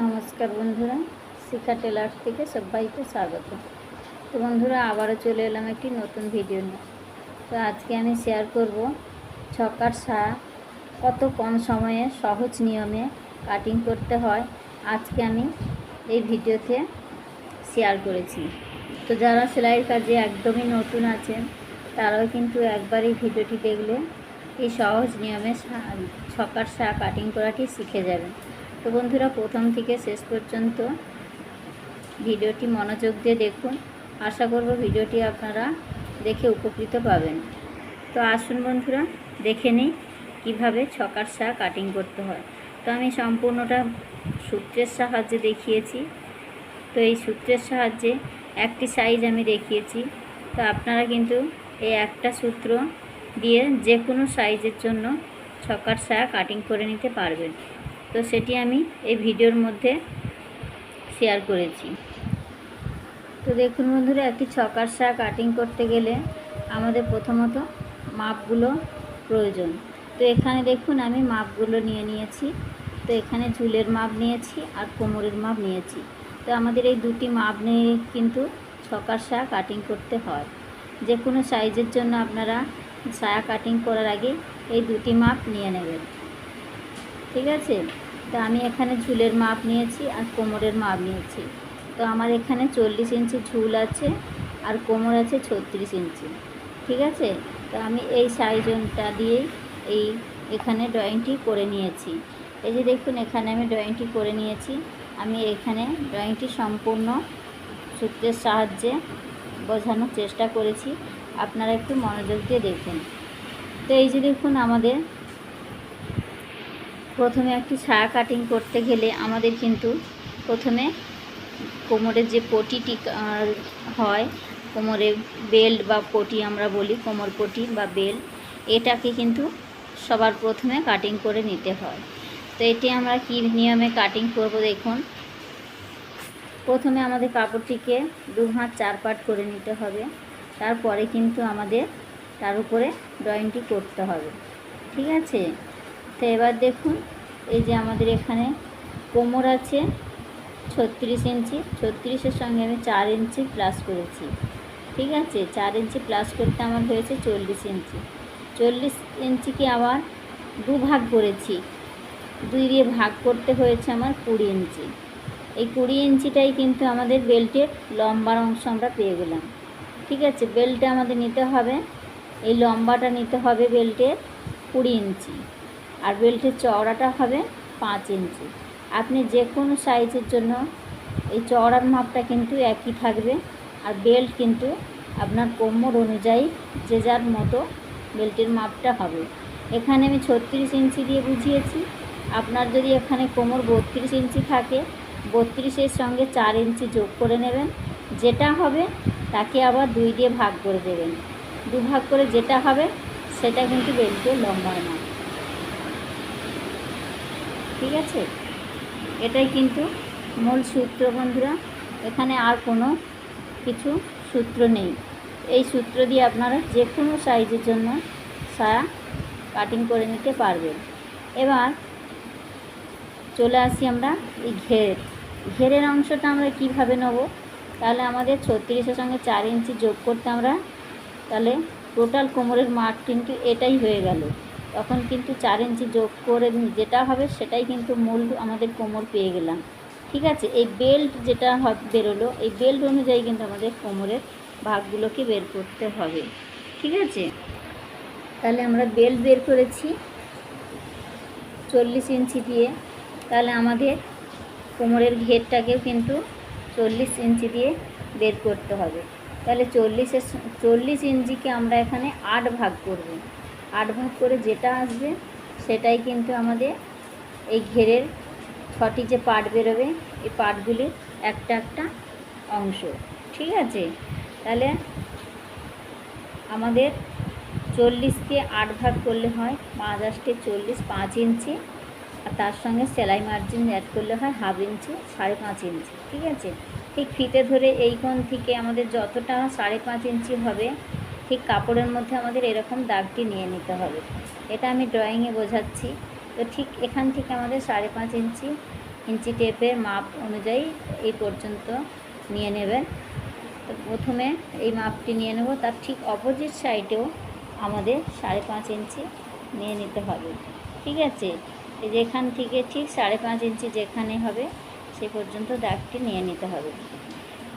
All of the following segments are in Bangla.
নমস্কার বন্ধুরা, শিখা টেলার্স থেকে সবাইকে স্বাগত। তো বন্ধুরা, আবারও চলে এলাম একটি নতুন ভিডিও নিয়ে। তো আজকে আমি শেয়ার করব ছকার সা কত কম সময়ে সহজ নিয়মে কাটিং করতে হয়। আজকে আমি এই ভিডিওতে শেয়ার করেছি। তো যারা সেলাইয়ের কাজে একদমই নতুন আছেন, তারাও কিন্তু একবার এই ভিডিওটি দেখলে এই সহজ নিয়মে ছকার সা কাটিং করাটি শিখে যাবেন। তো বন্ধুরা, প্রথম থেকে শেষ পর্যন্ত ভিডিওটি মনোযোগ দিয়ে দেখুন। আশা করব ভিডিওটি আপনারা দেখে উপকৃত পাবেন। তো আসুন বন্ধুরা, দেখে নিই কীভাবে ছকার সা কাটিং করতে হয়। তো আমি সম্পূর্ণটা সূত্রের সাহায্যে দেখিয়েছি। তো এই সূত্রের সাহায্যে একটি সাইজ আমি দেখিয়েছি। তো আপনারা কিন্তু এই একটা সূত্র দিয়ে যে কোনো সাইজের জন্য ছকার সা কাটিং করে নিতে পারবেন। তো সেটি আমি এই ভিডিওর মধ্যে শেয়ার করেছি। তো দেখুন বন্ধুরা, একটি ছকার সা কাটিং করতে গেলে আমাদের প্রথমত মাপগুলো প্রয়োজন। তো এখানে দেখুন, আমি মাপগুলো নিয়ে নিয়েছি। তো এখানে ঝুলের মাপ নিয়েছি আর কোমরের মাপ নিয়েছি। তো আমাদের এই দুটি মাপ নিয়ে কিন্তু ছকার সা কাটিং করতে হয়। যে কোনো সাইজের জন্য আপনারা সায়া কাটিং করার আগে এই দুটি মাপ নিয়ে নেবেন। ঠিক আছে? তো আমি এখানে ঝুলের মাপ নিয়েছি আর কোমরের মাপ নিয়েছি। তো আমার এখানে চল্লিশ ইঞ্চি ঝুল আছে আর কোমর আছে ছত্রিশ ইঞ্চি। ঠিক আছে? তো আমি এই সাইজটা দিয়েই এই এখানে ড্রয়িংটি করে নিয়েছি। এই যে দেখুন, এখানে আমি ড্রয়িংটি করে নিয়েছি। আমি এখানে ড্রয়িংটি সম্পূর্ণ সূত্রের সাহায্যে বোঝানোর চেষ্টা করেছি। আপনারা একটু মনোযোগ দিয়ে দেখুন। তো এই যে দেখুন, আমাদের প্রথমে একটি ছায়া কাটিং করতে গেলে আমাদের কিন্তু প্রথমে কোমরের যে পটিটি হয় কোমরে বেল্ট বা পটি আমরা বলি, কোমর পটি বা বেল্ট এটাকে কিন্তু সবার প্রথমে কাটিং করে নিতে হয়। তো এটি আমরা কী নিয়মে কাটিং করব দেখুন। প্রথমে আমাদের কাপড়টিকে দু হাত চার পাট করে নিতে হবে। তারপরে কিন্তু আমাদের তার উপরে ড্রয়িংটি করতে হবে। ঠিক আছে? তো এবার দেখুন, এই যে আমাদের এখানে কোমর আছে ছত্রিশ ইঞ্চি, ছত্রিশের সঙ্গে আমি চার ইঞ্চি প্লাস করেছি। ঠিক আছে? চার ইঞ্চি প্লাস করতে আমার হয়েছে চল্লিশ ইঞ্চি। চল্লিশ ইঞ্চিকে আবার দু ভাগ করেছি। দুই দিয়ে ভাগ করতে হয়েছে আমার কুড়ি ইঞ্চি। এই কুড়ি ইঞ্চিটাই কিন্তু আমাদের বেল্টের লম্বার অংশ আমরা পেয়ে গেলাম। ঠিক আছে? বেল্টে আমাদের নিতে হবে, এই লম্বাটা নিতে হবে বেল্টের কুড়ি ইঞ্চি। আর বেল্টের চওড়াটা হবে পাঁচ ইঞ্চি। আপনি যে কোনো সাইজের জন্য এই চওড়ার মাপটা কিন্তু একই থাকবে। আর বেল্ট কিন্তু আপনার কোমর অনুযায়ী যে যার মতো বেল্টের মাপটা হবে। এখানে আমি ছত্রিশ ইঞ্চি দিয়ে বুঝিয়েছি। আপনার যদি এখানে কোমর বত্রিশ ইঞ্চি থাকে, বত্রিশের সঙ্গে চার ইঞ্চি যোগ করে নেবেন। যেটা হবে তাকে আবার দুই দিয়ে ভাগ করে দেবেন। দু ভাগ করে যেটা হবে, সেটা কিন্তু বেল্টের লম্বা না ঠিক আছে? এটাই কিন্তু মূল সূত্র বন্ধুরা। এখানে আর কোনো কিছু সূত্র নেই। এই সূত্র দিয়ে আপনারা যে কোনো সাইজের জন্য সায়া কাটিং করে নিতে পারবেন। এবার চলে আসি আমরা এই ঘের। ঘেরের অংশটা আমরা কীভাবে নেব? তাহলে আমাদের ছত্রিশের সঙ্গে চার ইঞ্চি যোগ করতে আমরা তাহলে টোটাল কোমরের মাঠ কিন্তু এটাই হয়ে গেল। তখন কিন্তু চার ইঞ্চি যোগ করে যেটা হবে সেটাই কিন্তু মূল আমাদের কোমর পেয়ে গেলাম। ঠিক আছে? এই বেল্ট যেটা বেরোলো, এই বেল্ট অনুযায়ী কিন্তু আমাদের কোমরের ভাগগুলোকে বের করতে হবে। ঠিক আছে? তাহলে আমরা বেল্ট বের করেছি চল্লিশ ইঞ্চি দিয়ে। তাহলে আমাদের কোমরের ঘেরটাকেও কিন্তু চল্লিশ ইঞ্চি দিয়ে বের করতে হবে। তাহলে চল্লিশের চল্লিশ ইঞ্চিকে আমরা এখানে আট ভাগ করব। আট ভাগ করে যেটা আসবে, সেটাই কিন্তু আমাদের এই ঘেরের ছটি যে পাট বেরোবে, এই পাটগুলির একটা একটা অংশ। ঠিক আছে? তাহলে আমাদের চল্লিশকে আট ভাগ করলে হয়, পাঁচ আষ্টে চল্লিশ, পাঁচ ইঞ্চি। আর তার সঙ্গে সেলাই মার্জিন অ্যাড করলে হয় হাফ ইঞ্চি, সাড়ে পাঁচ ইঞ্চি। ঠিক আছে? ঠিক ফিতে ধরে এই থেকে আমাদের যতটা সাড়ে পাঁচ ইঞ্চি হবে ঠিক কাপড়ের মধ্যে আমাদের এরকম দাগটি নিয়ে নিতে হবে। এটা আমি ড্রয়িংয়ে বোঝাচ্ছি। তো ঠিক এখান থেকে আমাদের সাড়ে পাঁচ ইঞ্চি ইঞ্চি টেপের মাপ অনুযায়ী এই পর্যন্ত নিয়ে নেবেন। তো প্রথমে এই মাপটি নিয়ে নেব। তার ঠিক অপোজিট সাইডেও আমাদের সাড়ে পাঁচ ইঞ্চি নিয়ে নিতে হবে। ঠিক আছে? যেখান থেকে ঠিক সাড়ে পাঁচ ইঞ্চি যেখানে হবে, সে পর্যন্ত দাগটি নিয়ে নিতে হবে।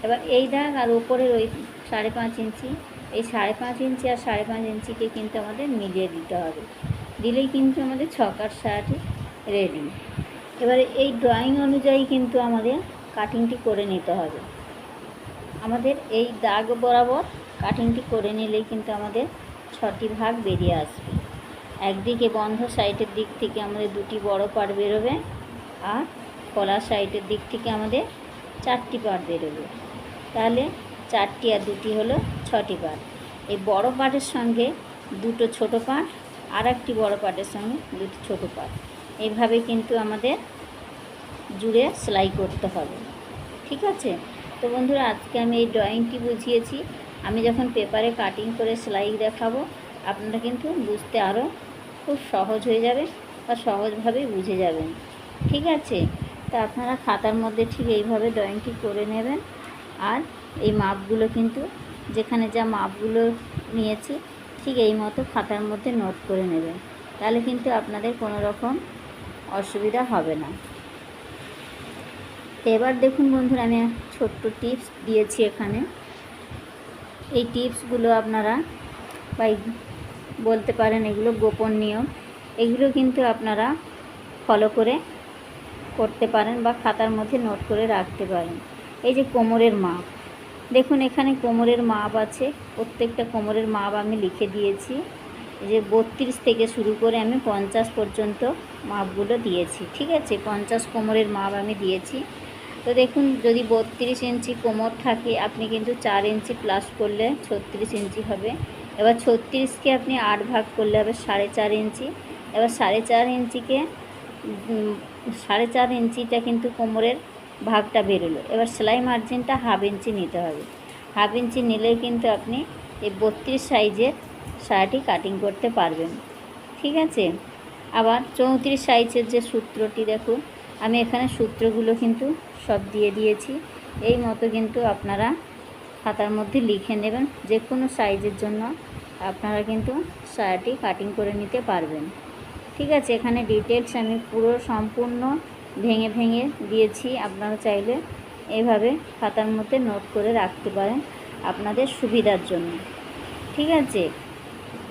এবার এই দাগ আর উপরের ওই সাড়ে পাঁচ ইঞ্চি এই সাড়ে পাঁচ ইঞ্চি আর সাড়ে পাঁচ ইঞ্চিকে কিন্তু আমাদের মিলিয়ে দিতে হবে। দিলেই কিন্তু আমাদের ছকার শাড়ি রেডি এবারে এই ড্রয়িং অনুযায়ী কিন্তু আমাদের কাটিংটি করে নিতে হবে। আমাদের এই দাগ বরাবর কাটিংটি করে নিলেই কিন্তু আমাদের ছটি ভাগ বেরিয়ে আসবে। একদিকে বন্ধ সাইডের দিক থেকে আমাদের দুটি বড় পাট বেরোবে আর কলার সাইডের দিক থেকে আমাদের চারটি পাট বেরোবে। তাহলে চারটি আর দুটি হলো ছটি পাট এই বড় পাটের সঙ্গে দুটো ছোট পাট আর একটি বড় পাটের সঙ্গে দুটি ছোট পাট এইভাবে কিন্তু আমাদের জুড়ে সেলাই করতে হবে। ঠিক আছে? তো বন্ধুরা, আজকে আমি এই ড্রয়িংটি বুঝিয়েছি। আমি যখন পেপারে কাটিং করে সেলাই দেখাবো, আপনারা কিন্তু বুঝতে আরও খুব সহজ হয়ে যাবে বা সহজভাবেই বুঝে যাবেন। ঠিক আছে? তা আপনারা খাতার মধ্যে ঠিক এইভাবে ড্রয়িংটি করে নেবেন। আর এই মাপগুলো কিন্তু যেখানে যা মাপগুলো নিয়েছি, ঠিক এই মতো খাতার মধ্যে নোট করে নেবেন তাহলে কিন্তু আপনাদের কোনো রকম অসুবিধা হবে না। এবার দেখুন বন্ধুরা, আমি ছোট্ট টিপস দিয়েছি এখানে। এই টিপসগুলো আপনারা বা বলতে পারেন এগুলো গোপন নিয়ম, এগুলো কিন্তু আপনারা ফলো করে করতে পারেন বা খাতার মধ্যে নোট করে রাখতে পারেন। এই যে কোমরের মাপ দেখুন, এখানে কোমরের মাপ আছে। প্রত্যেকটা কোমরের মাপ আমি লিখে দিয়েছি। যে বত্রিশ থেকে শুরু করে আমি পঞ্চাশ পর্যন্ত মাপগুলো দিয়েছি, ঠিক আছে? পঞ্চাশ কোমরের মাপ আমি দিয়েছি। তো দেখুন, যদি বত্রিশ ইঞ্চি কোমর থাকে, আপনি কিন্তু চার ইঞ্চি প্লাস করলে ছত্রিশ ইঞ্চি হবে। এবার ছত্রিশকে আপনি আট ভাগ করলে হবে সাড়ে চার ইঞ্চি। এবার সাড়ে চার ইঞ্চিকে সাড়ে চার ইঞ্চিটা কিন্তু কোমরের ভাগটা বেরোলো। এবার সেলাই মার্জিনটা হাফ ইঞ্চি নিতে হবে। হাফ ইঞ্চি নিলে কিন্তু আপনি এই বত্রিশ সাইজের শাড়িটি কাটিং করতে পারবেন। ঠিক আছে? আবার চৌত্রিশ সাইজের যে সূত্রটি দেখুন, আমি এখানে সূত্রগুলো কিন্তু সব দিয়ে দিয়েছি। এই মতো কিন্তু আপনারা খাতার মধ্যে লিখে নেবেন। যে কোনো সাইজের জন্য আপনারা কিন্তু শাড়িটি কাটিং করে নিতে পারবেন। ঠিক আছে? এখানে ডিটেলস আমি পুরো সম্পূর্ণ ভেঙে ভেঙে দিয়েছি। আপনারা চাইলে এভাবে খাতার মধ্যে নোট করে রাখতে পারেন আপনাদের সুবিধার জন্য। ঠিক আছে?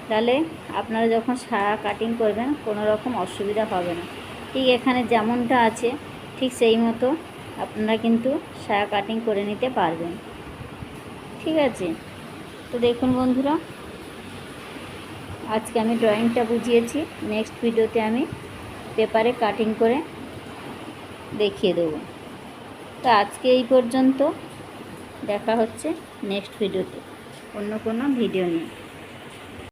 তাহলে আপনারা যখন সারা কাটিং করবেন, কোনো রকম অসুবিধা হবে না। ঠিক এখানে যেমনটা আছে, ঠিক সেই মতো আপনারা কিন্তু সারা কাটিং করে নিতে পারবেন। ঠিক আছে? তো দেখুন বন্ধুরা, আজকে আমি ড্রয়িংটা বুঝিয়েছি। নেক্সট ভিডিওতে আমি পেপারে কাটিং করে দেখিয়ে দেবো। তো আজকে এই পর্যন্ত। দেখা হচ্ছে নেক্সট ভিডিওতে অন্য কোনো ভিডিও নিয়ে।